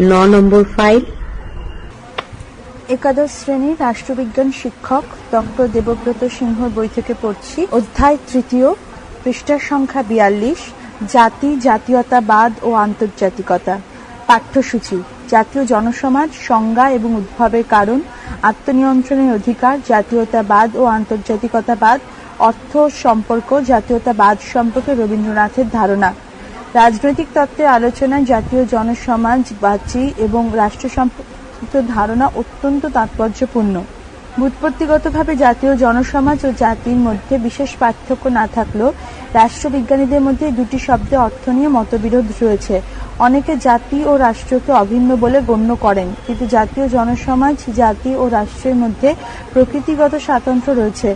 ন নম্বর ফাইল। একাদশ শ্রেণির রাষ্ট্রবিজ্ঞান শিক্ষক ডক্টর দেবব্রত সিংহ বই থেকে পড়ছি। অধ্যায় তৃতীয়, পৃষ্ঠার সংখ্যা বিয়াল্লিশ, জাতি, জাতীয়তাবাদ ও আন্তর্জাতিকতা। পাঠ্যসূচি, জাতীয় জনসমাজ, সংজ্ঞা এবং উদ্ভবের কারণ, আত্মনিয়ন্ত্রণের অধিকার, জাতীয়তাবাদ ও আন্তর্জাতিকতাবাদ, অর্থ সম্পর্ক, জাতীয়তাবাদ সম্পর্কে রবীন্দ্রনাথের ধারণা। রাজনৈতিক তত্ত্বের আলোচনায় জাতীয় জনসমাজ বাচি এবং রাষ্ট্র সম্পর্কিত ধারণা অত্যন্ত তাৎপর্যপূর্ণ। ব্যুৎপত্তিগতভাবে জাতীয় জনসমাজ ও জাতির মধ্যে বিশেষ পার্থক্য না থাকলেও রাষ্ট্রবিজ্ঞানীদের মধ্যে দুটি শব্দে অর্থ নিয়ে মতবিরোধ রয়েছে। অনেকে জাতি ও রাষ্ট্রকে অভিন্ন বলে গণ্য করেন, কিন্তু জাতীয় জনসমাজ, জাতি ও রাষ্ট্রের মধ্যে প্রকৃতিগত স্বাতন্ত্র্য রয়েছে।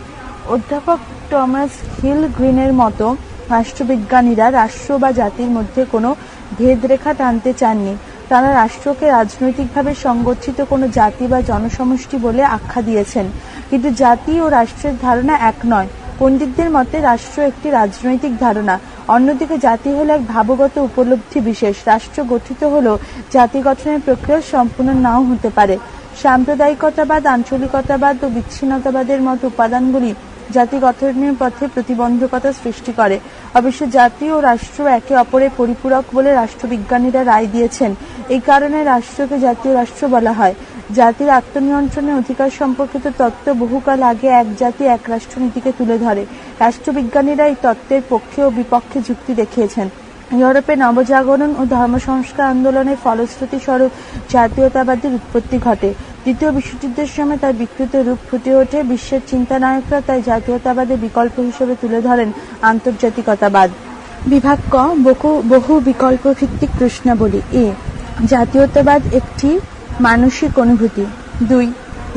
অধ্যাপক টমাস হিল গ্রিনের মতো রাষ্ট্রবিজ্ঞানীরা রাষ্ট্র বা জাতির মধ্যে কোনো ভেদরেখা টানতে চাননি। তারা রাষ্ট্রকে রাজনৈতিকভাবে সংগঠিত কোনো জাতি বা জনসমষ্টি বলে আখ্যা দিয়েছেন। কিন্তু জাতি ও রাষ্ট্রের ধারণা এক নয়। পণ্ডিতদের মতে, রাষ্ট্র একটি রাজনৈতিক ধারণা। অন্যদিকে, জাতি হলো এক ভাবগত উপলব্ধি বিশেষ। রাষ্ট্র গঠিত হলেও জাতি গঠনের প্রক্রিয়া সম্পূর্ণ নাও হতে পারে। সাম্প্রদায়িকতাবাদ, আঞ্চলিকতাবাদ ও বিচ্ছিন্নতাবাদের মতো উপাদানগুলি জাতি গঠনের পথে প্রতিবন্ধকতা সৃষ্টি করে। অবশ্য জাতি ও রাষ্ট্র একে অপরের পরিপূরক বলে রাষ্ট্রবিজ্ঞানীরা রায় দিয়েছেন। এই কারণে রাষ্ট্রকে জাতীয় রাষ্ট্র বলা হয়। জাতির আত্মনিয়ন্ত্রণের অধিকার সম্পর্কিত তত্ত্ব বহুকাল আগে এক জাতি, এক রাষ্ট্রনীতিকে তুলে ধরে। রাষ্ট্রবিজ্ঞানীরা এই তত্ত্বের পক্ষে ও বিপক্ষে যুক্তি দেখিয়েছেন। ইউরোপে নবজাগরণ ও ধর্ম সংস্কার আন্দোলনের ফলশ্রুতি স্বরূপ জাতীয়তাবাদের উৎপত্তি ঘটে। দ্বিতীয় বিশ্বযুদ্ধের সময় তার বিকৃত রূপ ফুটে ওঠে। বিশ্বের চিন্তানায়করা তাই জাতীয়তাবাদের বিকল্প হিসেবে তুলে ধরেন আন্তর্জাতিকতাবাদ। বিভাগ ক, বহু বহু বিকল্প ভিত্তিক প্রশ্নাবলী। এ, জাতীয়তাবাদ একটি মানসিক অনুভূতি। দুই,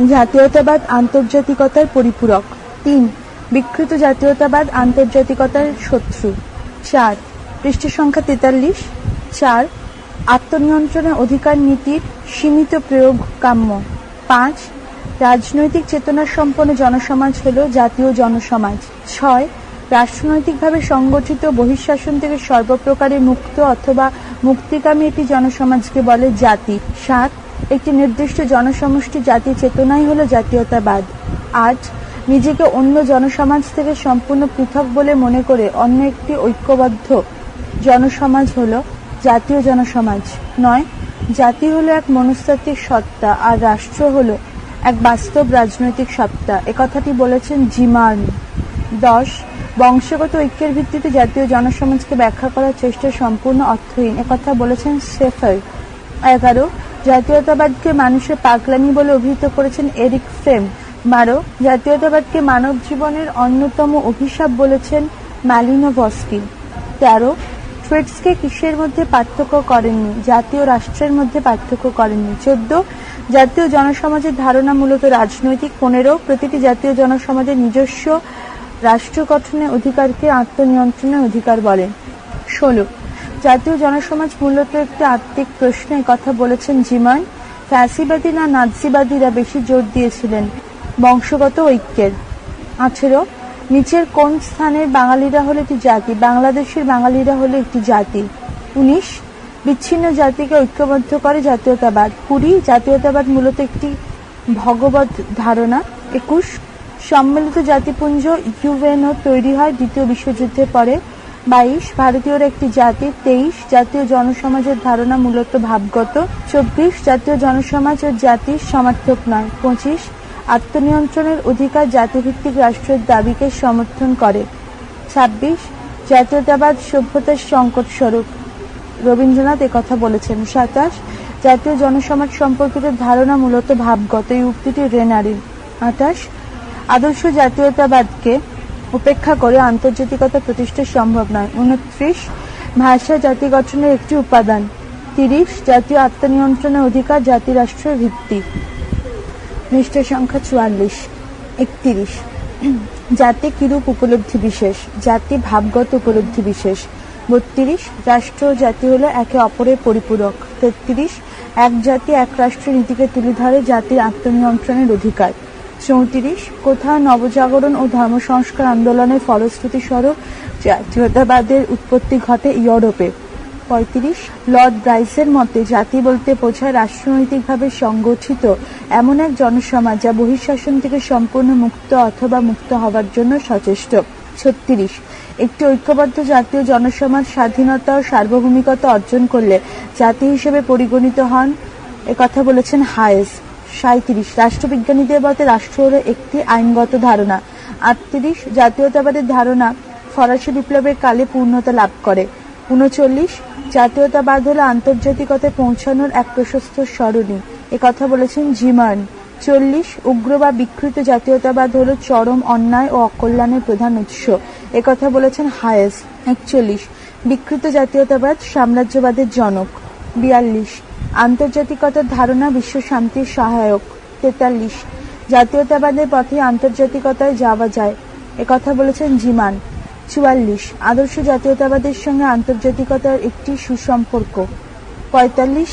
জাতীয়তাবাদ আন্তর্জাতিকতার পরিপূরক। তিন, বিকৃত জাতীয়তাবাদ আন্তর্জাতিকতার শত্রু। চার পৃষ্ঠ সংখ্যা তেতাল্লিশ। চার, আত্মনিয়ন্ত্রণের অধিকার নীতির সীমিত প্রয়োগ কাম্য। পাঁচ, রাজনৈতিক চেতনা সম্পন্ন জনসমাজ হল জাতীয় জনসমাজ। ছয় রাষ্ট্রনৈতিকভাবে সংগঠিত বহিঃশাসন থেকে সর্বপ্রকারে মুক্ত অথবা মুক্তিকামী একটি জনসমাজকে বলে জাতি। সাত, একটি নির্দিষ্ট জনসমষ্টি জাতি চেতনাই হলো জাতীয়তাবাদ। আট, নিজেকে অন্য জনসমাজ থেকে সম্পূর্ণ পৃথক বলে মনে করে অন্য একটি ঐক্যবদ্ধ জনসমাজ হলো জাতীয় জনসমাজ। নয় জাতি হলো এক মনস্তাত্ত্বিক সত্তা, আর রাষ্ট্র হলো এক বাস্তব রাজনৈতিক সত্তা। একথাটি বলেছেন জিমার্ন। দশ, বংশগত ঐক্যের ভিত্তিতে জাতীয় জনসমাজকে ব্যাখ্যা করার চেষ্টা সম্পূর্ণ অর্থহীন। একথা বলেছেন সেফার এগারো, জাতীয়তাবাদকে মানুষের পাগলামি বলে অভিহিত করেছেন এরিক ফ্রেম। বারো, জাতীয়তাবাদকে মানব জীবনের অন্যতম অভিশাপ বলেছেন ম্যালিনোভস্কি তেরো ট্রেডসকে কিসের মধ্যে পার্থক্য করেননি? জাতীয় রাষ্ট্রের মধ্যে পার্থক্য করেননি। চোদ্দ, জাতীয় জনসমাজের ধারণা মূলত রাজনৈতিক। পনেরো, প্রতিটি জাতীয় জনসমাজের নিজস্ব রাষ্ট্র গঠনের অধিকারকে আত্মনিয়ন্ত্রণের অধিকার বলে। ষোলো, জাতীয় জনসমাজ মূলত একটি আত্মিক প্রশ্নে কথা বলেছেন জিমান। ফ্যাসিবাদী না নাৎসিবাদীরা বেশি জোর দিয়েছিলেন বংশগত ঐক্যের? আঠেরো নিচের কোন স্থানের বাঙালিরা হলো একটি জাতি? বাংলাদেশের বাঙালিরা হলো একটি জাতি। উনিশ, বিচ্ছিন্ন জাতিকে ঐক্যবদ্ধ করে জাতীয়তাবাদ। কুড়ি, জাতীয়তাবাদ মূলত একটি ভগবত ধারণা। একুশ, সম্মিলিত জাতিপুঞ্জ ইউএনও তৈরি হয় দ্বিতীয় বিশ্বযুদ্ধের পরে। বাইশ, ভারতীয়র একটি জাতি। তেইশ, জাতীয় জনসমাজের ধারণা মূলত ভাবগত। চব্বিশ, জাতীয় জনসমাজ ও জাতির সমার্থক নয়। পঁচিশ আত্মনিয়ন্ত্রণের অধিকার জাতিভিত্তিক রাষ্ট্রের দাবিকে সমর্থন করে। ছাব্বিশ, জাতীয়তাবাদ সভ্যতার সংকট স্বরূপ। রবীন্দ্রনাথ কথা বলেছেন। সাতাশ, জাতীয় জনসমাজ সম্পর্কিত ধারণা মূলত ভাবগত। এই উক্তিটি রেনারির। আঠাশ, আদর্শ জাতীয়তাবাদকে উপেক্ষা করে আন্তর্জাতিকতা প্রতিষ্ঠা সম্ভব নয়। উনত্রিশ, ভাষা জাতি গঠনের একটি উপাদান। তিরিশ, জাতীয় আত্মনিয়ন্ত্রণের অধিকার জাতি রাষ্ট্রের ভিত্তি। পৃষ্ঠ সংখ্যা চুয়াল্লিশ, একত্রিশ। জাতি কিরূপ উপলব্ধি বিশেষ? জাতি ভাবগত উপলব্ধি বিশেষ। বত্রিশ, রাষ্ট্র জাতি হলো একে অপরের পরিপূরক। তেত্রিশ, এক জাতি এক রাষ্ট্রের নীতিকে তুলে ধরে জাতির আত্মনিয়ন্ত্রণের অধিকার। চৌত্রিশ, কোথাও নবজাগরণ ও ধর্ম সংস্কার আন্দোলনের ফলশ্রুতি স্বরূপ জাতীয়তাবাদের উৎপত্তি ঘটে ইউরোপে। পঁয়ত্রিশ। লর্ড ব্রাইসের মতে, জাতি বলতে বোঝায় রাষ্ট্রনৈতিকভাবে সংগঠিত এমন এক জনসমাজ যা বহিঃশাসন থেকে সম্পূর্ণ মুক্ত অথবা মুক্ত হবার জন্য সচেষ্ট। ছত্রিশ। একটি ঐক্যবদ্ধ জাতীয় জনসমাজ স্বাধীনতা ও সার্বভৌমিকতা অর্জন করলে জাতি হিসেবে পরিগণিত হন কথা বলেছেন হায়েস। সাঁত্রিশ রাষ্ট্রবিজ্ঞানীদের মতে, রাষ্ট্র হল একটি আইনগত ধারণা। আটত্রিশ। জাতীয়তাবাদের ধারণা ফরাসি বিপ্লবের কালে পূর্ণতা লাভ করে। উনচল্লিশ। জাতীয়তাবাদ হলো আন্তর্জাতিকতায় পৌঁছানোর এক প্রশস্ত সরণি। কথা বলেছেন জিমান। চল্লিশ উগ্র বা বিকৃত জাতীয়তাবাদ হলো চরম অন্যায় ও অকল্যাণের প্রধান উৎস। কথা বলেছেন হায়েস, একচল্লিশ। বিকৃত জাতীয়তাবাদ সাম্রাজ্যবাদের জনক, বিয়াল্লিশ। আন্তর্জাতিকতার ধারণা বিশ্ব শান্তির সহায়ক, তেতাল্লিশ। জাতীয়তাবাদের পথে আন্তর্জাতিকতায় যাওয়া যায়। একথা বলেছেন জিমান। চুয়াল্লিশ, আদর্শ জাতীয়তাবাদের সঙ্গে আন্তর্জাতিকতার একটি সুসম্পর্ক। পঁয়তাল্লিশ,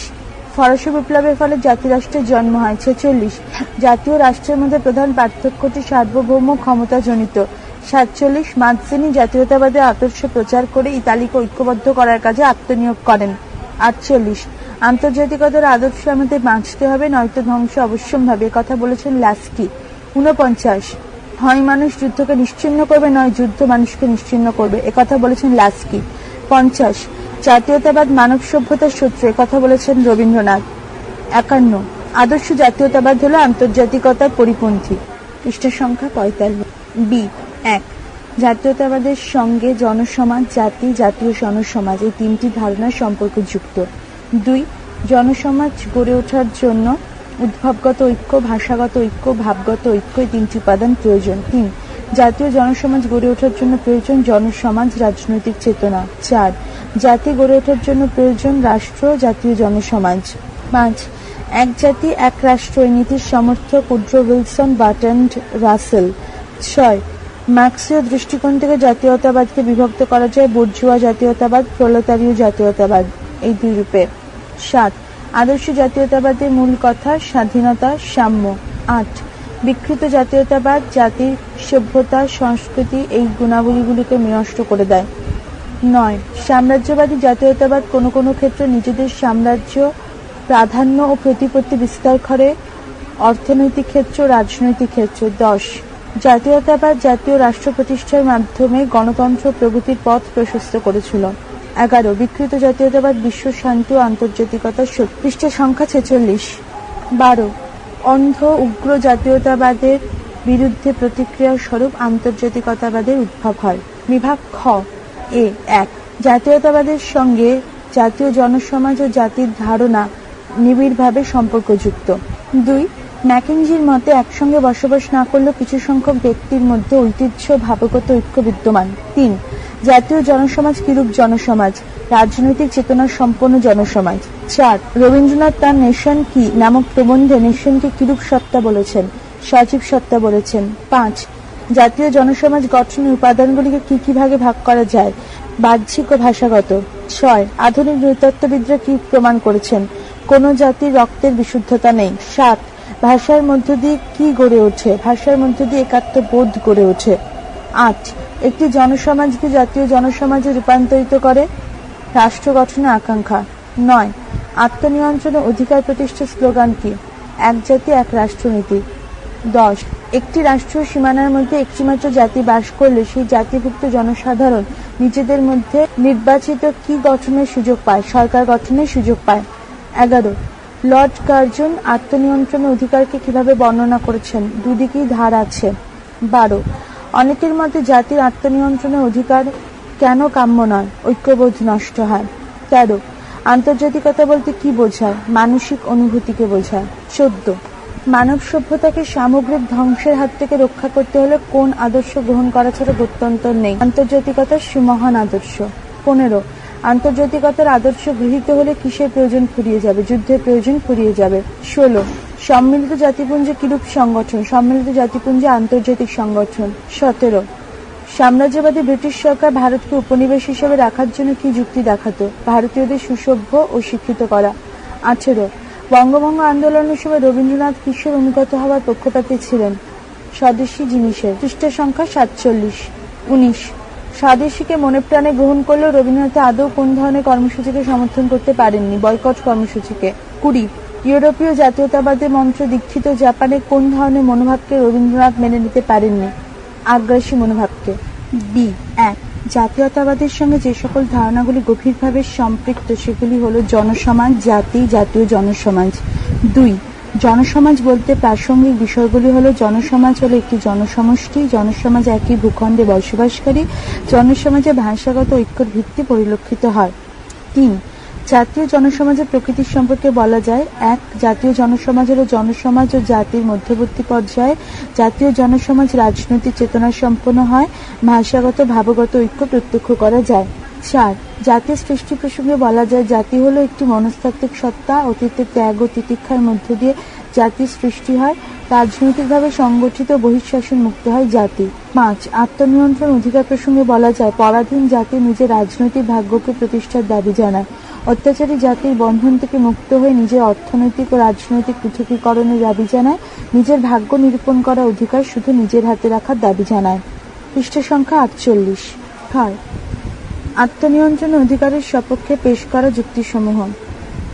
ফরাসি বিপ্লবের ফলে জাতিরাষ্ট্রের জন্ম হয়। ছেচল্লিশ, জাতীয় রাষ্ট্রের মধ্যে প্রধান পার্থক্যটি সার্বভৌম ক্ষমতাজনিত। সাতচল্লিশ মানসিনি জাতীয়তাবাদের আদর্শ প্রচার করে ইতালিকে ঐক্যবদ্ধ করার কাজে আত্মনিয়োগ করেন। আটচল্লিশ, আন্তর্জাতিকতার আদর্শ আমাদের বাঁচতে হবে, নয়তো ধ্বংস অবশ্যম্ভাবে কথা বলেছেন লাস্কি। উনপঞ্চাশ হয় মানুষ যুদ্ধকে নিশ্চিহ্ন করবে, নয় যুদ্ধ মানুষকে নিশ্চিহ্ন করবে। একথা বলেছেন লাস্কি। পঞ্চাশ, জাতীয়তাবাদ মানব সভ্যতার শত্রু কথা বলেছেন রবীন্দ্রনাথ। একান্ন, আদর্শ জাতীয়তাবাদ হলো আন্তর্জাতিকতার পরিপন্থী। পৃষ্ঠা সংখ্যা পঁয়তাল্লিশ। বি, এক, জাতীয়তাবাদের সঙ্গে জনসমাজ, জাতি, জাতীয় জনসমাজ, এই তিনটি ধারণার সম্পর্কযুক্ত দুই, জনসমাজ গড়ে ওঠার জন্য উদ্ভবগত ঐক্য, ভাষাগত ঐক্য, ভাবগত ঐক্য এই তিনটি উপাদান প্রয়োজন। তিন, জাতীয় জনসমাজ গড়ে ওঠার জন্য প্রয়োজন জনসমাজ রাজনৈতিক চেতনা। চার, জাতি গড়ে ওঠার জন্য প্রয়োজন রাষ্ট্র, জাতীয় জনসমাজ। পাঁচ, এক জাতি, এক রাষ্ট্র, এই নীতির সমর্থক উড্রো উইলসন বাটন্ড রাসেল। ছয়, মার্ক্সীয় দৃষ্টিকোণ থেকে জাতীয়তাবাদকে বিভক্ত করা যায়, বুর্জুয়া জাতীয়তাবাদ, প্রলতারীয় জাতীয়তাবাদ, এই দুই রূপে। সাত আদর্শ জাতীয়তাবাদের মূল কথা স্বাধীনতা, সাম্য। আট, বিকৃত জাতীয়তাবাদ জাতির সভ্যতা, সংস্কৃতি এই গুণাবলীগুলিকে বিনষ্ট করে দেয়। নয়, সাম্রাজ্যবাদী জাতীয়তাবাদ কোনো কোনো ক্ষেত্রে নিজেদের সাম্রাজ্য প্রাধান্য ও প্রতিপত্তি বিস্তার করে অর্থনৈতিক ক্ষেত্র, রাজনৈতিক ক্ষেত্র। দশ, জাতীয়তাবাদ জাতীয় রাষ্ট্র প্রতিষ্ঠার মাধ্যমে গণতন্ত্র প্রগতির পথ প্রশস্ত করেছিল। এগারো, বিকৃত জাতীয়তাবাদ, বিশ্ব শান্তি ও আন্তর্জাতিকতার পৃষ্ঠের সংখ্যা ছেচল্লিশ। বারো, অন্ধ উগ্র জাতীয়তাবাদের বিরুদ্ধে প্রতিক্রিয়া স্বরূপ আন্তর্জাতিকতাবাদের উদ্ভব হয়। বিভাগ খ, এ, এক। জাতীয়তাবাদের সঙ্গে জাতীয় জনসমাজ ও জাতির ধারণা নিবিড়ভাবে সম্পর্কযুক্ত। দুই ম্যাকেঞ্জির মতে একসঙ্গে বসবাস না করলেও কিছু সংখ্যক ব্যক্তির মধ্যে ঐতিহ্য, ভাবগত ঐক্য বিদ্যমান। তিন জাতীয় জনসমাজ কিরূপ জনসমাজ? রাজনৈতিক চেতনা সম্পন্ন জনসমাজ। চার, রবীন্দ্রনাথ তার নেশন কি নামক প্রবন্ধে নেশনকে কিরূপ সত্তা বলেছেন? সজীব সত্তা বলেছেন। পাঁচ, জাতীয় জনসমাজ গঠনের উপাদানগুলিকে কি কি ভাগে ভাগ করা যায়? বাহ্যিক ও ভাষাগত। ছয়, আধুনিক নৃতত্ত্ববিদরা কি প্রমাণ করেছেন? কোন জাতির রক্তের বিশুদ্ধতা নেই। সাত, ভাষার মধ্য দিয়ে কি গড়ে ওঠে? ভাষার মধ্য দিয়ে একাত্ম বোধ গড়ে ওঠে। আট। একটি জনসমাজকে জাতীয় জনসমাজে রূপান্তরিত করে রাষ্ট্র গঠনের আকাঙ্ক্ষা। নয়। আত্মনিয়ন্ত্রণে অধিকার প্রতিষ্ঠার স্লোগান কি? এক জাতি, এক রাষ্ট্রনীতি। দশ। একটি রাষ্ট্রীয় সীমানার মধ্যে একটিমাত্র জাতি বাস করলে সেই জাতিভুক্ত জনসাধারণ নিজেদের মধ্যে নির্বাচিত কি গঠনের সুযোগ পায়? সরকার গঠনের সুযোগ পায়। এগারো। লর্ড কার্জন আত্মনিয়ন্ত্রণের অধিকারকে কীভাবে বর্ণনা করেছেন? দুদিকেই ধার আছে। বারো। অনেকের মধ্যে জাতির আত্মনিয়ন্ত্রণের অধিকার কেন কাম্য নয়? ঐক্যবোধ নষ্ট হয়। তেরো, আন্তর্জাতিকতা বলতে কি বোঝায়? মানসিক অনুভূতিকে বোঝায়। চোদ্দ, মানব সভ্যতাকে সামগ্রিক ধ্বংসের হাত থেকে রক্ষা করতে হলে কোন আদর্শ গ্রহণ করা ছাড়া গত্যন্তর নেই? আন্তর্জাতিকতার সুমহান আদর্শ। পনেরো, আন্তর্জাতিকতার আদর্শ গৃহীত হলে কিসের প্রয়োজন ফুরিয়ে যাবে? যুদ্ধের প্রয়োজন ফুরিয়ে যাবে। ষোলো সম্মিলিত জাতিপুঞ্জ কিরূপ সংগঠন? সম্মিলিত জাতিপুঞ্জ আন্তর্জাতিক সংগঠন। সতেরো। সাম্রাজ্যবাদী ব্রিটিশ সরকার ভারতকে উপনিবেশ হিসেবে রাখার জন্য কি যুক্তি দেখাতো? ভারতীয়দের সুসভ্য ও শিক্ষিত করা। আঠেরো। বঙ্গভঙ্গ আন্দোলনের সময় রবীন্দ্রনাথ কিশোর অনুগত হওয়ার পক্ষপাতী ছিলেন। স্বদেশী জিনিসের পৃষ্ঠ সংখ্যা সাতচল্লিশ। উনিশ। স্বদেশীকে মনে প্রাণে গ্রহণ করলেও রবীন্দ্রনাথ আদৌ কোন ধরনের কর্মসূচিকে সমর্থন করতে পারেননি? বয়কট কর্মসূচিকে। কুড়ি। ইউরোপীয় জাতীয়তাবাদের মন্ত্র দীক্ষিত জাপানে কোন ধরনের মনোভাবকে রবীন্দ্রনাথ মেনে নিতে পারেননি? আগ্রাসী মনোভাবকে। বি এক, জাতীয়তাবাদের সঙ্গে যে সকল ধারণাগুলি গভীরভাবে সম্পৃক্ত, সেগুলি হলো জনসমাজ, জাতি, জাতীয় জনসমাজ। দুই, জনসমাজ বলতে প্রাসঙ্গিক বিষয়গুলি হলো জনসমাজ হলো একটি জনসমষ্টি, জনসমাজ একই ভূখণ্ডে বসবাসকারী, জনসমাজে ভাষাগত ঐক্যর ভিত্তি পরিলক্ষিত হয়। তিন জাতীয় জনসমাজের প্রকৃতির সম্পর্কে বলা যায়, এক, জাতীয় জনসমাজের জনসমাজ ও জাতির মধ্যবর্তী পর্যায়ে জাতীয় জনসমাজ রাজনৈতিক চেতনা সম্পন্ন হয়, ভাষাগত, ভাবগত ঐক্য প্রত্যক্ষ করা যায়। চার, জাতির সৃষ্টি প্রসঙ্গে বলা যায়, জাতি হলো একটি মনস্তাত্ত্বিক সত্তা, অতীতের ত্যাগ ও তিতিক্ষার মধ্য দিয়ে জাতির সৃষ্টি হয়, রাজনৈতিকভাবে সংগঠিত বহিঃশাসন মুক্ত হয় জাতি। পাঁচ, আত্মনিয়ন্ত্রণ অধিকার প্রসঙ্গে বলা যায়, পরাধীন জাতি নিজের রাজনৈতিক ভাগ্যকে প্রতিষ্ঠার দাবি জানায়। অত্যাচারী জাতির বন্ধন থেকে মুক্ত হয়ে নিজের অর্থনৈতিক ও রাজনৈতিক পৃথকীকরণের দাবি জানায়। নিজের ভাগ্য নিরূপণ করার অধিকার শুধু নিজের হাতে রাখার দাবি জানায়। পৃষ্ঠা সংখ্যা আটচল্লিশ। ছয় আত্মনিয়ন্ত্রণ অধিকারের সপক্ষে পেশ করা যুক্তিসমূহ।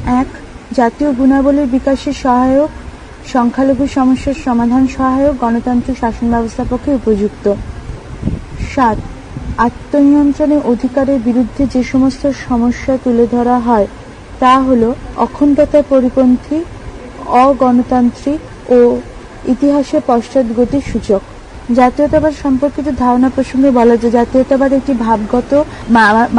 এক, জাতীয় গুণাবলীর বিকাশে সহায়ক সংখ্যালঘু সমস্যার সমাধান সহায়ক গণতান্ত্রিক শাসন ব্যবস্থার পক্ষে উপযুক্ত। সাত আত্মনিয়ন্ত্রণের অধিকারের বিরুদ্ধে যে সমস্ত সমস্যা তুলে ধরা হয়, তা হল অখণ্ডতা পরিপন্থী, অগণতান্ত্রিক ও ইতিহাসের পশ্চাৎগতির সূচক। জাতীয়তাবাদ সম্পর্কিত ধারণা প্রসঙ্গে বলা যায়, জাতীয়তাবাদ একটি ভাবগত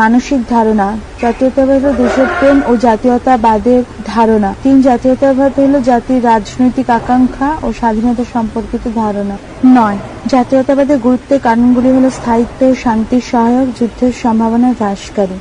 মানসিক ধারণা। জাতীয়তাবাদ হল দেশপ্রেম ও জাতীয়তাবাদের ধারণা। তিন জাতীয়তাবাদ হল জাতির রাজনৈতিক আকাঙ্ক্ষা ও স্বাধীনতা সম্পর্কিত ধারণা। নয়, জাতীয়তাবাদের গুরুত্বের কারণগুলি হল স্থায়িত্ব শান্তির সহায়ক, যুদ্ধের সম্ভাবনা হ্রাসকারী,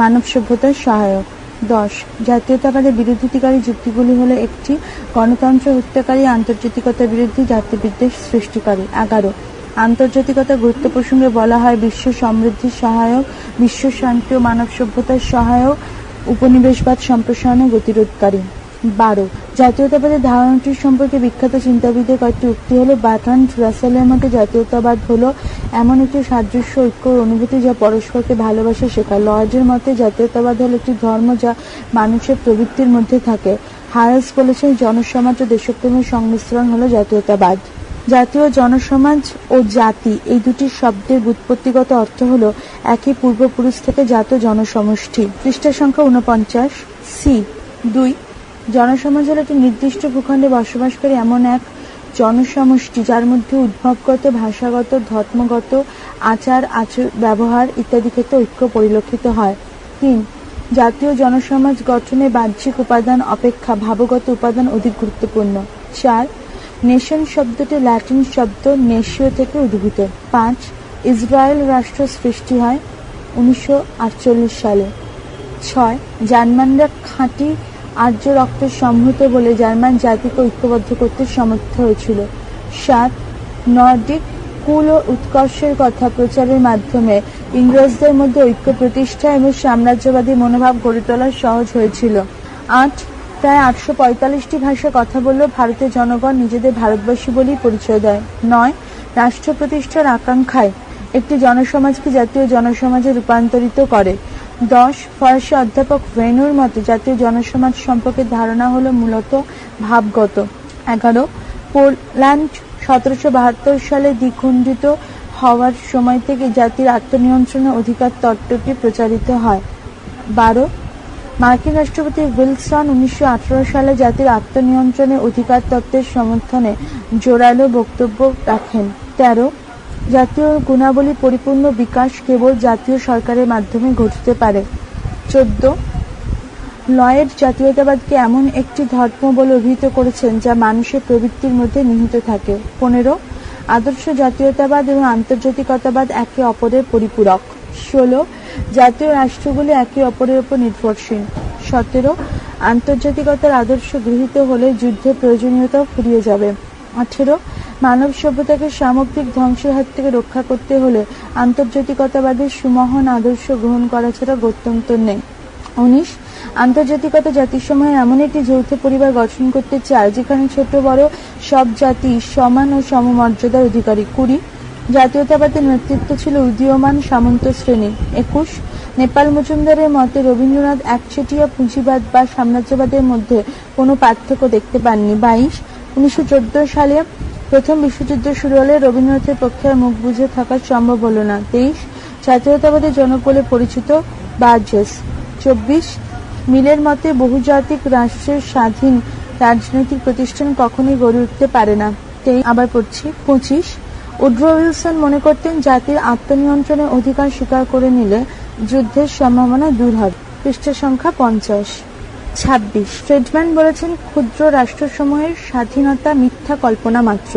মানব সভ্যতার সহায়ক। দশ। জাতীয়তাবাদের বিরোধিতাকারী যুক্তিগুলি হল একটি, গণতন্ত্র হত্যাকারী আন্তর্জাতিকতার বিরুদ্ধে জাতিবিদ্বেষ সৃষ্টিকারী। এগারো, আন্তর্জাতিকতা গুরুত্ব প্রসঙ্গে বলা হয় বিশ্ব সমৃদ্ধির সহায়ক, বিশ্ব শান্তি ও মানব সভ্যতার সহায়ক, উপনিবেশবাদ সম্প্রসারণে গতিরোধকারী। বারো। জাতীয়তাবাদের ধারণাটি সম্পর্কে বিখ্যাত চিন্তাবিদের কয়েকটি উক্তি হলো বাটন রাসেলের মতে জাতীয়তাবাদ হলো এমন একটি সাদৃশ্য ঐক্য অনুভূতি যা পরস্পরকে ভালোবাসা শেখায়। লর্ডের মতে জাতীয়তাবাদ হলো একটি ধর্ম যা মানুষের প্রবৃত্তির মধ্যে থাকে। হায়াস বলেছেন, জনসমাজ ও দেশপ্রেমের সংমিশ্রণ হলো জাতীয়তাবাদ। জাতীয় জনসমাজ ও জাতি, এই দুটি শব্দের ব্যুৎপত্তিগত অর্থ হলো একই পূর্বপুরুষ থেকে জাত জনসমষ্টি। পৃষ্ঠা সংখ্যা উনপঞ্চাশ সি, দুই জনসমাজ হলো একটি নির্দিষ্ট ভূখণ্ডে বসবাসকারী এমন এক জনসমষ্টি, যার মধ্যে উদ্ভবগত, ভাষাগত, ধর্মগত, আচার আচর ব্যবহার ইত্যাদি ক্ষেত্রে ঐক্য পরিলক্ষিত হয়। তিন, জাতীয় জনসমাজ গঠনে বাহ্যিক উপাদান অপেক্ষা ভাবগত উপাদান অধিক গুরুত্বপূর্ণ। চার, নেশন শব্দটি ল্যাটিন শব্দ নেশীয় থেকে উদ্ভূত। পাঁচ, ইসরায়েল রাষ্ট্র সৃষ্টি হয় উনিশশো আটচল্লিশ সালে। ছয়, জার্মানরা খাঁটি আর্য রক্তের সম্ভূত বলে জার্মান জাতিকে ঐক্যবদ্ধ করতে সমর্থ হয়েছিল। সাত, নর্ডিক কুল ও উৎকর্ষের কথা প্রচারের মাধ্যমে ইংরেজদের মধ্যে ঐক্য প্রতিষ্ঠা এবং সাম্রাজ্যবাদী মনোভাব গড়ে তোলা সহজ হয়েছিল। আট, প্রায় আটশো পঁয়তাল্লিশটি ভাষা কথা বললেও ভারতের জনগণ নিজেদের ভারতবাসী বলেই পরিচয় দেয়। নয়, রাষ্ট্র প্রতিষ্ঠার আকাঙ্ক্ষায় একটি জনসমাজকে জাতীয় জনসমাজে রূপান্তরিত করে। দশ, ফরাসি অধ্যাপক ভেনুর মতে জাতীয় জনসমাজ সম্পর্কে ধারণা হলো মূলত ভাবগত। এগারো, পোল্যান্ড সতেরোশো বাহাত্তর সালে দ্বিখণ্ডিত হওয়ার সময় থেকে জাতির আত্মনিয়ন্ত্রণের অধিকার তত্ত্বটি প্রচারিত হয়। বারো, মার্কিন রাষ্ট্রপতি উইলসন উনিশশো আঠারো সালে জাতির আত্মনিয়ন্ত্রণের অধিকার তত্ত্বের সমর্থনে জোরালো বক্তব্য রাখেন। তেরো জাতীয় গুণাবলী পরিপূর্ণ বিকাশ কেবল জাতীয় সরকারের মাধ্যমে ঘটতে পারে। চোদ্দ। লয়েড জাতীয়তাবাদকে এমন একটি ধর্ম বলে অভিহিত করেছেন যা মানুষের প্রবৃত্তির মধ্যে নিহিত থাকে। পনেরো। আদর্শ জাতীয়তাবাদ এবং আন্তর্জাতিকতাবাদ একে অপরের পরিপূরক। ষোলো। জাতীয় রাষ্ট্রগুলি একে অপরের উপর নির্ভরশীল। সতেরো। আন্তর্জাতিকতার আদর্শ গৃহীত হলে যুদ্ধের প্রয়োজনীয়তাও ফুরিয়ে যাবে। আঠেরো, মানব সভ্যতাকে সামগ্রিক ধ্বংসের হাত থেকে রক্ষা করতে হলে আন্তর্জাতিকতাবাদের সুমহান আদর্শ গ্রহণ করা ছাড়া গত্যন্তর নেই। উনিশ, আন্তর্জাতিকতা জাতিসমূহে এমন একটি যৌথ পরিবার গঠন করতে চায়, যেখানে ছোট, বড় সব জাতি সমান ও সমমর্যাদার অধিকারী। কুড়ি, জাতীয়তাবাদের নেতৃত্ব ছিল উদীয়মান সামন্ত শ্রেণি। একুশ, নেপাল মজুমদারের মতে রবীন্দ্রনাথ একচেটিয়া পুঁজিবাদ বা সাম্রাজ্যবাদের মধ্যে কোনো পার্থক্য দেখতে পাননি। বাইশ উনিশশো চোদ্দ সালে প্রথম বিশ্বযুদ্ধ শুরু হলে রবীন্দ্রনাথের পক্ষে মুখ বুঝে থাকা সম্ভব হলো না। তেইশ জাতীয়তাবাদের জনক বলে পরিচিত বার্জেস চব্বিশ, মিলের মতে বহুজাতিক রাষ্ট্রের স্বাধীন রাজনৈতিক প্রতিষ্ঠান কখনোই গড়ে উঠতে পারে না। আবার পড়ছি। পঁচিশ, উড্রো উইলসন মনে করতেন জাতির আত্মনিয়ন্ত্রণের অধিকার স্বীকার করে নিলে যুদ্ধের সম্ভাবনা দূর হবে পৃষ্ঠ সংখ্যা পঞ্চাশ। ছাব্বিশ। ফ্রেডম্যান বলেছেন, ক্ষুদ্র রাষ্ট্রসমূহের স্বাধীনতা মিথ্যা কল্পনা মাত্র।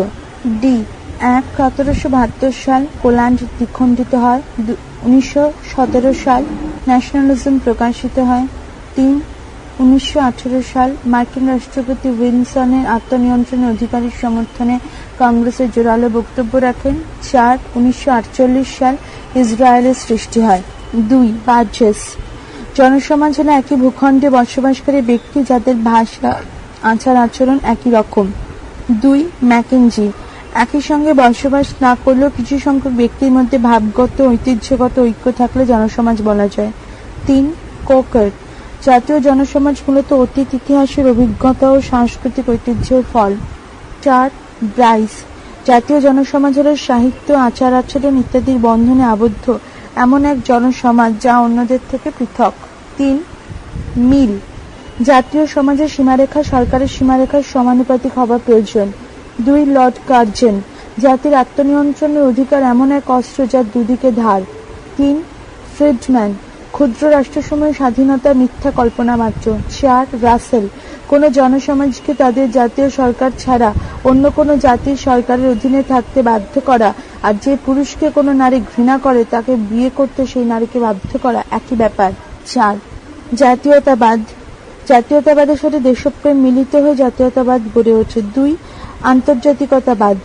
ডি, এক সতেরোশো বাহাত্তর সাল পোল্যান্ড দ্বিখণ্ডিত হয়। উনিশশো সতেরো সাল ন্যাশনালিজম প্রকাশিত হয়। তিন, উনিশশো সাল মার্কিন রাষ্ট্রপতি উইলসনের আত্মনিয়ন্ত্রণের অধিকারীর সমর্থনে কংগ্রেসের জোরালো বক্তব্য রাখেন। চার, উনিশশো সাল ইসরায়েলের সৃষ্টি হয়। দুই, বার্জেস। জনসমাজ হলো একই ভূখণ্ডে বসবাসকারী ব্যক্তি যাদের ভাষা, আচার, আচরণ একই রকম। দুই, ম্যাকেনজি। একই সঙ্গে বসবাস না করলেও কিছু সংখ্যক ব্যক্তির মধ্যে ভাবগত, ঐতিহ্যগত ঐক্য থাকলে জনসমাজ বলা যায়। তিন, কোকার। জাতীয় জনসমাজ মূলত অতীত ইতিহাসের অভিজ্ঞতা ও সাংস্কৃতিক ঐতিহ্যের ফল। চার, ব্রাইস। জাতীয় জনসমাজ হল সাহিত্য আচার আচরণ ইত্যাদির বন্ধনে আবদ্ধ। এমন এক জনসমাজ যা অন্যদের থেকে পৃথক। তিন, মিল। জাতীয় সমাজের সীমারেখা সরকারের সীমারেখার সমানুপাতিক হওয়া প্রয়োজন। দুই, লর্ড কার্জন। জাতির আত্মনিয়ন্ত্রণের অধিকার এমন এক অস্ত্র যার দুদিকে ধার। তিন, ফ্রিডম্যান। ক্ষুদ্র রাষ্ট্রসমূহের স্বাধীনতা মিথ্যা কল্পনা মাত্র। চার, রাসেল। কোন জনসমাজকে তাদের জাতীয় সরকার ছাড়া অন্য কোনো জাতির সরকারের অধীনে থাকতে বাধ্য করা আর যে পুরুষকে কোনো নারী ঘৃণা করে তাকে বিয়ে করতে সেই নারীকে বাধ্য করা একই ব্যাপার। চার, জাতীয়তাবাদ। জাতীয়তাবাদের সাথে দেশপ্রেম মিলিত হয়ে জাতীয়তাবাদ গড়ে ওঠে। দুই, আন্তর্জাতিকতাবাদ।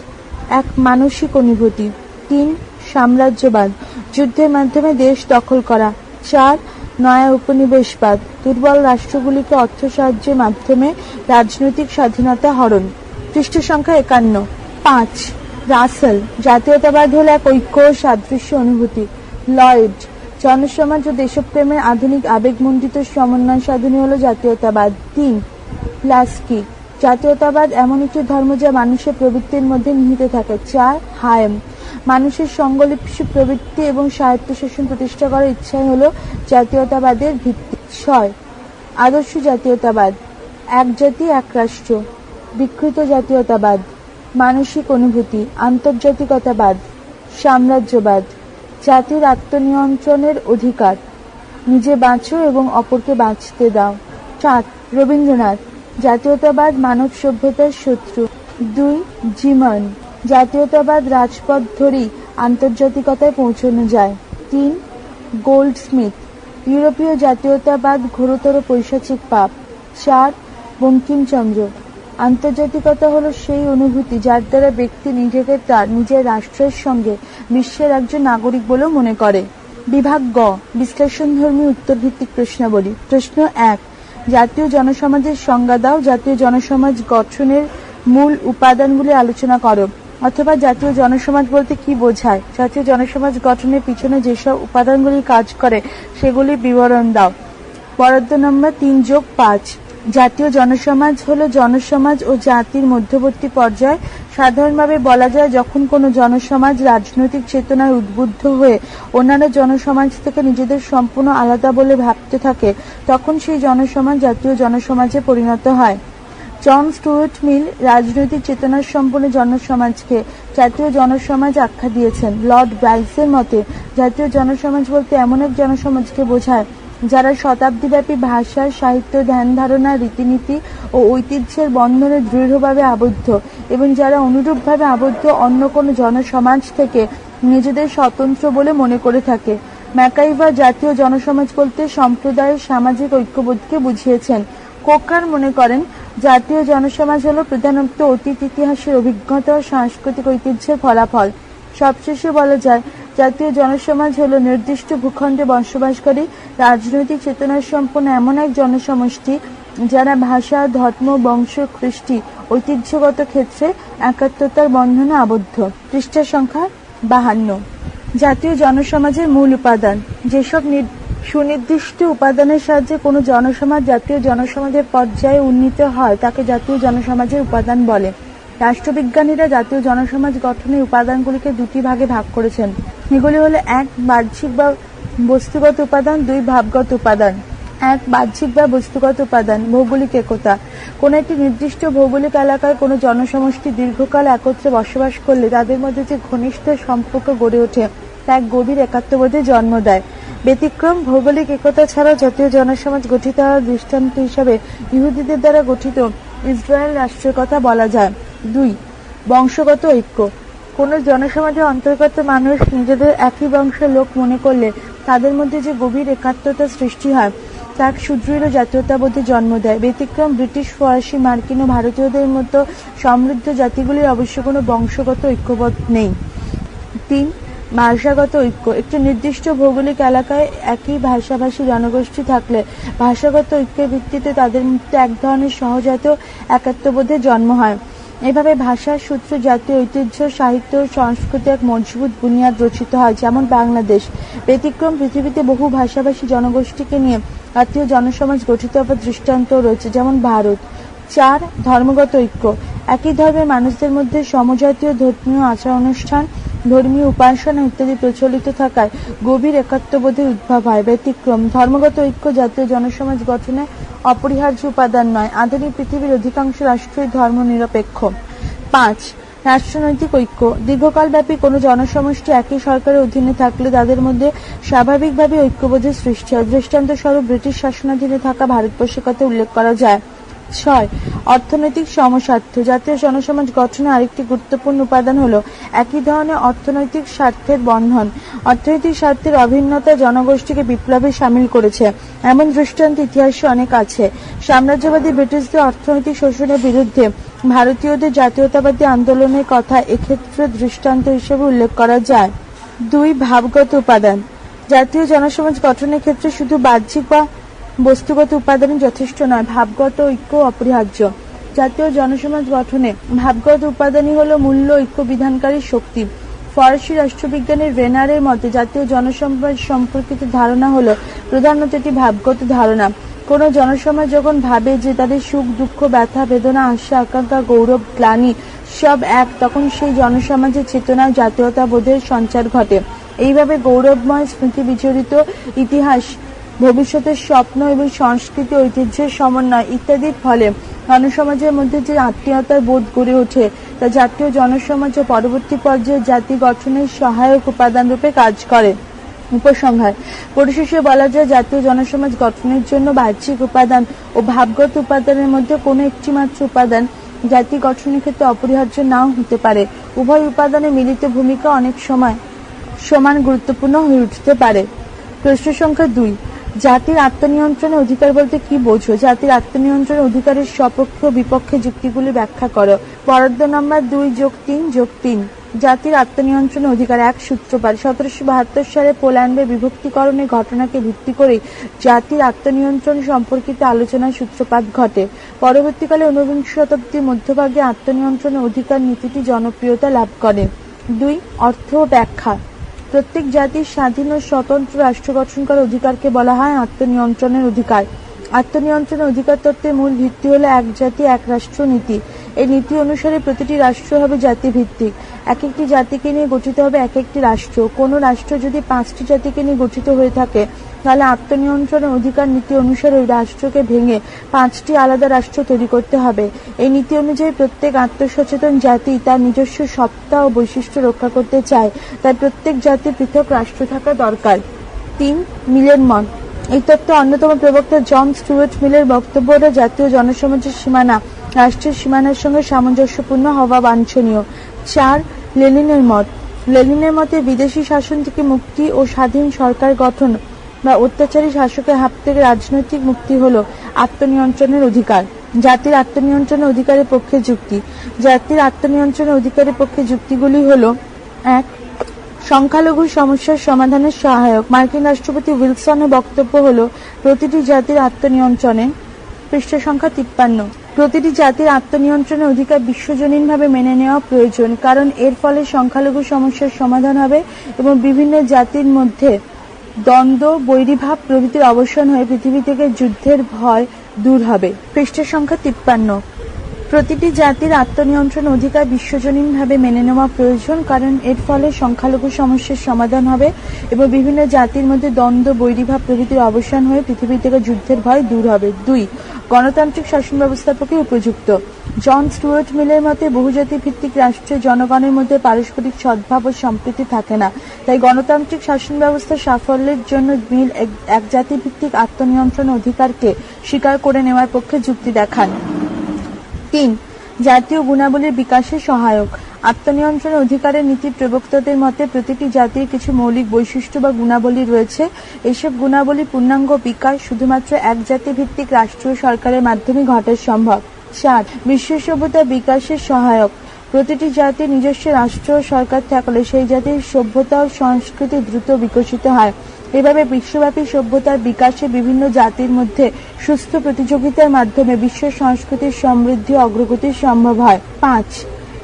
এক, মানসিক অনুভূতি। তিন, সাম্রাজ্যবাদ। যুদ্ধের মাধ্যমে দেশ দখল করা। চার নয়া উপনিবেশবাদ, দুর্বল রাষ্ট্রগুলিকে অর্থ সাহায্যের মাধ্যমে রাজনৈতিক স্বাধীনতা হরণ। পৃষ্ঠ সংখ্যা একান্ন। পাঁচ। রাসেল, জাতীয়তাবাদ হল এক ঐক্য সাদৃশ্য অনুভূতি। লয়েড, জনসমাজ ও দেশপ্রেমের আধুনিক আবেগমণ্ডিত সমন্বয় সাধনী হল জাতীয়তাবাদ। তিন। প্লাস্কি, জাতীয়তাবাদ এমন একটি ধর্ম যা মানুষের প্রবৃত্তির মধ্যে নিহিত থাকে। চার। হায়েম মানুষের সঙ্গলিপসী প্রবৃত্তি এবং স্বায়ত্তশাসন প্রতিষ্ঠা করার ইচ্ছাই হল জাতীয়তাবাদের ভিত্তি। ছয়, আদর্শ জাতীয়তাবাদ। এক জাতি, এক রাষ্ট্র। বিকৃত জাতীয়তাবাদ। মানসিক অনুভূতি। আন্তর্জাতিকতাবাদ। সাম্রাজ্যবাদ। জাতির আত্মনিয়ন্ত্রণের অধিকার। নিজে বাঁচো এবং অপরকে বাঁচতে দাও। সাত রবীন্দ্রনাথ। জাতীয়তাবাদ মানব সভ্যতার শত্রু। দুই, জিমান। জাতীয়তাবাদ রাজপথ ধরেই আন্তর্জাতিকতায় পৌঁছানো যায়। তিন গোল্ড স্মিথ ইউরোপীয় জাতীয়তাবাদ ঘোরতর পৈশাচিক পাপ। চার, বঙ্কিমচন্দ্র, আন্তর্জাতিকতা হলো সেই অনুভূতি যার দ্বারা ব্যক্তি নিজেকে তার নিজের রাষ্ট্রের সঙ্গে বিশ্বের একজন নাগরিক বলেও মনে করে। বিভাগ গ বিশ্লেষণধর্মী উত্তর ভিত্তিক প্রশ্নাবলী। প্রশ্ন এক, জাতীয় জনসমাজের সংজ্ঞা দাও। জাতীয় জনসমাজ গঠনের মূল উপাদানগুলি আলোচনা করো। অথবা জাতীয় জনসমাজ বলতে কি বোঝায়? জাতীয় জনসমাজ গঠনের পিছনে যেসব উপাদানগুলি কাজ করে, সেগুলি বিবরণ দাও। বরাদ্দ নম্বর তিন যোগ পাঁচ। জাতীয় জনসমাজ হলো জনসমাজ ও জাতির মধ্যবর্তী পর্যায়। সাধারণভাবে বলা যায়, যখন কোনো জনসমাজ রাজনৈতিক চেতনায় উদ্বুদ্ধ হয়ে অন্যান্য জনসমাজ থেকে নিজেদের সম্পূর্ণ আলাদা বলে ভাবতে থাকে, তখন সেই জনসমাজ জাতীয় জনসমাজে পরিণত হয়। জন স্টুয়ার্ট মিল রাজনৈতিক চেতনার সম্পন্ন জনসমাজকে জাতীয় জনসমাজ আখ্যা দিয়েছেন। লর্ড ব্রাইসের মতে, জাতীয় জনসমাজ বলতে এমন এক জনসমাজকে বোঝায়, যারা শতাব্দীব্যাপী ভাষা, সাহিত্য, ধ্যান ধারণা, রীতিনীতি ও ঐতিহ্যের বন্ধনে দৃঢ়ভাবে আবদ্ধ এবং যারা অনুরূপভাবে আবদ্ধ অন্য কোনো জনসমাজ থেকে নিজেদের স্বতন্ত্র বলে মনে করে থাকে। ম্যাকাইভা জাতীয় জনসমাজ বলতে সম্প্রদায়ের সামাজিক ঐক্যবোধকে বুঝিয়েছেন। কোকার মনে করেন জাতীয় জনসমাজ হল প্রধানত অতীত ইতিহাসের অভিজ্ঞতা ও সাংস্কৃতিক ঐতিহ্যের ফলাফল। সবশেষে বলা যায়, জাতীয় জনসমাজ হল নির্দিষ্ট ভূখণ্ডে বসবাসকারী রাজনৈতিক চেতনার সম্পন্ন এমন এক জনসমষ্টি যারা ভাষা, ধর্ম, বংশ, কৃষ্টি, ঐতিহ্যগত ক্ষেত্রে একাত্মতার বন্ধনে আবদ্ধ। পৃষ্ঠা সংখ্যা বাহান্ন। জাতীয় জনসমাজের মূল উপাদান, যেসব সুনির্দিষ্ট উপাদানের সাহায্যে কোনো জনসমাজ, জাতীয় জনসমাজের পর্যায়ে উন্নীত হয়, তাকে জাতীয় জনসমাজের উপাদান বলে। রাষ্ট্রবিজ্ঞানীরা জাতীয় জনসমাজ গঠনের উপাদানগুলিকে দুটি ভাগে ভাগ করেছেন। এগুলি হলো এক, বাহ্যিক বা বস্তুগত উপাদান, দুই, ভাবগত উপাদান। এক, বাহ্যিক বা বস্তুগত উপাদান, ভৌগোলিক একতা। কোনো একটি নির্দিষ্ট ভৌগোলিক এলাকায় কোনো জনসমষ্টি দীর্ঘকাল একত্রে বসবাস করলে তাদের মধ্যে যে ঘনিষ্ঠ সম্পর্ক গড়ে ওঠে, তা এক গভীর একাত্মবোধে জন্ম দেয়। ব্যতিক্রম ভৌগোলিক একতা ছাড়া জাতীয় জনসমাজ গঠিত হওয়ার দৃষ্টান্ত হিসাবে ইহুদিদের দ্বারা গঠিত ইসরায়েল রাষ্ট্রের কথা বলা যায়। দুই, বংশগত ঐক্য। কোনো জনসমাজের অন্তর্গত মানুষ নিজেদের একই বংশের লোক মনে করলে তাদের মধ্যে যে গভীর একাত্মতা সৃষ্টি হয় তা এক সুদৃঢ় জাতীয়তাবোধে জন্ম দেয়। ব্যতিক্রম ব্রিটিশ, ফরাসি, মার্কিন ও ভারতীয়দের মতো সমৃদ্ধ জাতিগুলির অবশ্য কোনো বংশগত ঐক্যবোধ নেই। তিন ভাষাগত ঐক্য। একটি নির্দিষ্ট ভৌগোলিক এলাকায় একই ভাষাভাষী জনগোষ্ঠী থাকলে ভাষাগত ঐক্যের ভিত্তিতে তাদের মধ্যে এক ধরনের সহজাত একাত্মবোধের জন্ম হয়। এভাবে ভাষার সূত্র, জাতীয় ঐতিহ্য, সাহিত্য সংস্কৃতি এক মজবুত বুনিয়াদ রচিত হয়, যেমন বাংলাদেশ। ব্যতিক্রম পৃথিবীতে বহু ভাষাভাষী জনগোষ্ঠীকে নিয়ে জাতীয় জনসমাজ গঠিত হওয়ার দৃষ্টান্ত রয়েছে, যেমন ভারত। চার, ধর্মগত ঐক্য। একই ধর্মের মানুষদের মধ্যে সমজাতীয় ধর্মীয় আচার অনুষ্ঠান ধর্মীয় উপাসনা ইত্যাদি প্রচলিত থাকায় গভীর একাত্মবোধের উদ্ভব হয়। ব্যতিক্রম। ধর্মগত ঐক্য জাতীয় জনসমাজ গঠনে অপরিহার্য উপাদান নয়। আধুনিক পৃথিবীর অধিকাংশ রাষ্ট্রই ধর্ম নিরপেক্ষ পাঁচ, রাষ্ট্রনৈতিক ঐক্য। দীর্ঘকালব্যাপী কোনো জনসমষ্টি একই সরকারের অধীনে থাকলে তাদের মধ্যে স্বাভাবিকভাবে ঐক্যবোধের সৃষ্টি হয়। দৃষ্টান্ত স্বরূপ ব্রিটিশ শাসনাধীনে থাকা ভারতবর্ষের কথা উল্লেখ করা যায়। ছয় অর্থনৈতিক সমস্বার্থ। জাতীয় জনসমাজ গঠনে আরেকটি গুরুত্বপূর্ণ উপাদান হলো একই ধরনের অর্থনৈতিক স্বার্থের বন্ধন। অর্থনৈতিক স্বার্থের অভিন্নতা জনগোষ্ঠীকে বিপ্লবে সামিল করেছে। এমন দৃষ্টান্ত ইতিহাসে অনেক আছে। সাম্রাজ্যবাদী ব্রিটিশদের অর্থনৈতিক শোষণের বিরুদ্ধে ভারতীয়দের জাতীয়তাবাদী আন্দোলনের কথা এক্ষেত্রে দৃষ্টান্ত হিসেবে উল্লেখ করা যায়। দুই ভাবগত উপাদান। জাতীয় জনসমাজ গঠনের ক্ষেত্রে শুধু বাহ্যিক বা বস্তুগত উপাদানই যথেষ্ট নয়, ভাবগত ঐক্য অপরিহার্য। জাতীয় জনসমাজ গঠনে ভাবগত উপাদানই হলো মূল্য ঐক্য বিধানকারী শক্তি। ফরাসি রাষ্ট্রবিজ্ঞানী রেনারের মতে জাতীয় জনসমাজ সম্পর্কিত ধারণা হলো প্রধানত এটি ভাবগত ধারণা। কোনো জনসমাজ যখন ভাবে যে তাদের সুখ, দুঃখ, ব্যথা, বেদনা, আশা, আকাঙ্ক্ষা, গৌরব, গ্লানি সব এক, তখন সেই জনসমাজের চেতনায় জাতীয়তা বোধের সঞ্চার ঘটে। এইভাবে গৌরবময় স্মৃতি বিচরিত ইতিহাস ভবিষ্যতের স্বপ্ন এবং সংস্কৃতি, ঐতিহ্যের সমন্বয় ইত্যাদির ফলে জনসমাজের মধ্যে যে আত্মীয়তার বোধ গড়ে ওঠে, তা জাতীয় জনসমাজ ও পরবর্তী পর্যায়ে জাতি গঠনের সহায়ক উপাদান রূপে কাজ করে। উপসংহার, পরিশেষে বলা যায় জাতীয় জনসমাজ গঠনের জন্য বাহ্যিক উপাদান ও ভাবগত উপাদানের মধ্যে কোনো একটি মাত্র উপাদান জাতি গঠনের ক্ষেত্রে অপরিহার্য নাও হতে পারে। উভয় উপাদানের মিলিত ভূমিকা অনেক সময় সমান গুরুত্বপূর্ণ হয়ে উঠতে পারে। প্রশ্ন সংখ্যা দুই জাতির আত্মনিয়ন্ত্রণের অধিকার বলতে কি বোঝো? জাতির আত্মনিয়ন্ত্রণের অধিকারের সপক্ষ বিপক্ষে যুক্তিগুলি ব্যাখ্যা করো। বরাদ্দ নম্বর, দুই যোগ তিন যোগ তিন। জাতির আত্মনিয়ন্ত্রণের অধিকার এক সূত্রপাত। সতেরোশো বাহাত্তর সালে পোল্যান্ডে বিভক্তিকরণের ঘটনাকে ভিত্তি করে জাতির আত্মনিয়ন্ত্রণ সম্পর্কিত আলোচনার সূত্রপাত ঘটে। পরবর্তীকালে ঊনবিংশ শতাব্দীর মধ্যভাগে আত্মনিয়ন্ত্রণের অধিকার নীতিটি জনপ্রিয়তা লাভ করে। দুই, অর্থ ব্যাখ্যা। প্রত্যেক জাতির স্বাধীন ও স্বতন্ত্র রাষ্ট্র গঠন করার অধিকারকে বলা হয় আত্মনিয়ন্ত্রণের অধিকার। আত্মনিয়ন্ত্রণের অধিকার তত্ত্বের মূল ভিত্তি হলো এক জাতি, এক রাষ্ট্র নীতি। এই নীতি অনুসারে প্রতিটি রাষ্ট্র হবে জাতিভিত্তিক। এক একটি জাতিকে নিয়ে গঠিত হবে এক একটি রাষ্ট্র। কোনো রাষ্ট্র যদি পাঁচটি জাতিকে নিয়ে গঠিত হয়ে থাকে তাহলে আত্মনিয়ন্ত্রণের অধিকার নীতি অনুসারে ওই রাষ্ট্রকে ভেঙে পাঁচটি আলাদা রাষ্ট্র তৈরি করতে হবে। এই নীতি অনুযায়ী প্রত্যেক আত্মসচেতন জাতি তার নিজস্ব সত্তা ও বৈশিষ্ট্য রক্ষা করতে চায়। তাই প্রত্যেক জাতির পৃথক রাষ্ট্র থাকা দরকার। তিন, মিলের মত এই তত্ত্বে অন্যতম প্রবক্তা জন স্টুয়ার্ট মিলের বক্তব্য জাতীয় জনসমাজের সীমানা রাষ্ট্রের সীমানার সঙ্গে সামঞ্জস্যপূর্ণ হওয়া বাঞ্ছনীয়। চার, লেনিনের মত। লেনিনের মতে বিদেশি শাসন থেকে মুক্তি ও স্বাধীন সরকার গঠন বা অত্যাচারী শাসকের হাত থেকে রাজনৈতিক মুক্তি হলো আত্মনিয়ন্ত্রণের অধিকার। জাতির আত্মনিয়ন্ত্রণের অধিকারের পক্ষে যুক্তি। জাতির আত্মনিয়ন্ত্রণের অধিকারের পক্ষে যুক্তিগুলি হলো, এক, সংখ্যালঘু সমস্যার সমাধানের সহায়ক। মার্কিন রাষ্ট্রপতি উইলসনের বক্তব্য হলো, প্রতিটি জাতির আত্মনিয়ন্ত্রণে পৃষ্ঠা সংখ্যা তিপ্পান্ন। প্রতিটি জাতির আত্মনিয়ন্ত্রণের অধিকার বিশ্বজনীনভাবে মেনে নেওয়া প্রয়োজন, কারণ এর ফলে সংখ্যালঘু সমস্যার সমাধান হবে এবং বিভিন্ন জাতির মধ্যে দ্বন্দ্ব বৈরীভাব প্রভৃতির অবসান হয়ে পৃথিবী থেকে যুদ্ধের ভয় দূর হবে। পৃষ্ঠের সংখ্যা তিপ্পান্ন। প্রতিটি জাতির আত্মনিয়ন্ত্রণ অধিকার বিশ্বজনীনভাবে মেনে নেওয়া প্রয়োজন, কারণ এর ফলে সংখ্যালঘু সমস্যার সমাধান হবে এবং বিভিন্ন জাতির মধ্যে দ্বন্দ্ব, বৈরীভাব প্রভৃতির অবসান হয়ে পৃথিবী থেকে যুদ্ধের ভয় দূর হবে। দুই, গণতান্ত্রিক শাসন ব্যবস্থার পক্ষে উপযুক্ত। জন স্টুয়ার্ট মিলের মতে বহুজাতি ভিত্তিক রাষ্ট্রে জনগণের মধ্যে পারস্পরিক সদ্ভাব ও সম্প্রীতি থাকে না। তাই গণতান্ত্রিক শাসন ব্যবস্থার সাফল্যের জন্য মিল এক- এক জাতি ভিত্তিক আত্মনিয়ন্ত্রণ অধিকারকে স্বীকার করে নেওয়ার পক্ষে যুক্তি দেখান। তিন, জাতীয় গুণাবলীর বিকাশে সহায়ক। আত্মনিয়ন্ত্রণ অধিকারের নীতি প্রবক্তাদের মতে প্রতিটি জাতির কিছু মৌলিক বৈশিষ্ট্য বা গুণাবলী রয়েছে। এসব গুণাবলী, পূর্ণাঙ্গ বিকাশ শুধুমাত্র এক জাতি ভিত্তিক রাষ্ট্রীয় সরকারের মাধ্যমে ঘটা সম্ভব। চার, বিশ্ব সভ্যতা বিকাশের সহায়ক। প্রতিটি জাতির নিজস্ব রাষ্ট্র সরকার থাকলে সেই জাতির সভ্যতা ও সংস্কৃতি দ্রুত বিকশিত হয়। এভাবে বিশ্বব্যাপী সভ্যতার বিকাশে বিভিন্ন জাতির মধ্যে সুস্থ প্রতিযোগিতার মাধ্যমে বিশ্ব সংস্কৃতির সমৃদ্ধি অগ্রগতি সম্ভব হয়। পাঁচ,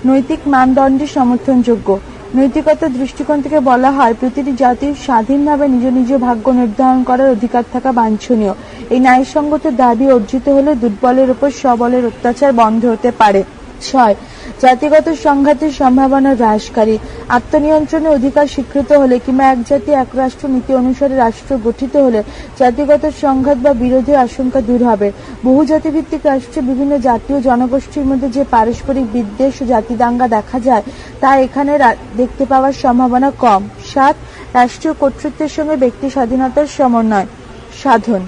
নৈতিক মানদণ্ডে সমর্থনযোগ্য। নৈতিকতার দৃষ্টিকোণ থেকে বলা হয়, প্রতিটি জাতির স্বাধীনভাবে নিজ নিজ ভাগ্য নির্ধারণ করার অধিকার থাকা বাঞ্ছনীয়। এই ন্যায়সঙ্গত দাবি অর্জিত হলে দুর্বলের উপর সবলের অত্যাচার বন্ধ হতে পারে। ছয় জাতিগত সংঘাতের সম্ভাবনা হ্রাসকারী। আত্মনিয়ন্ত্রণের অধিকার স্বীকৃত হলে কিংবা এক জাতি, এক রাষ্ট্র নীতি অনুসারে রাষ্ট্র গঠিত হলে জাতিগত সংঘাত বা বিরোধী আশঙ্কা দূর হবে। বহু জাতিভিত্তিক রাষ্ট্রে বিভিন্ন জাতীয় জনগোষ্ঠীর মধ্যে যে পারস্পরিক বিদ্বেষ ও জাতিদাঙ্গা দেখা যায়, তা এখানে দেখতে পাওয়ার সম্ভাবনা কম। সাত, রাষ্ট্রীয় কর্তৃত্বের সঙ্গে ব্যক্তি স্বাধীনতার সমন্বয়। সাধন।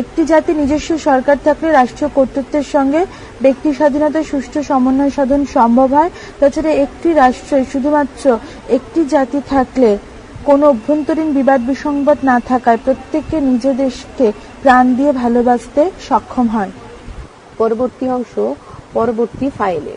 একটি জাতি নিজস্ব সরকার থাকলে রাষ্ট্রীয় কর্তৃত্বের সঙ্গে ব্যক্তি স্বাধীনতার সুষ্ঠু সমন্বয় সাধন সম্ভব হয়। তাছাড়া একটি রাষ্ট্রে শুধুমাত্র একটি জাতি থাকলে কোনো অভ্যন্তরীণ বিবাদ, বিসংবাদ না থাকায় প্রত্যেককে নিজ দেশকে প্রাণ দিয়ে ভালোবাসতে সক্ষম হয়। পরবর্তী অংশ, পরবর্তী ফাইলে।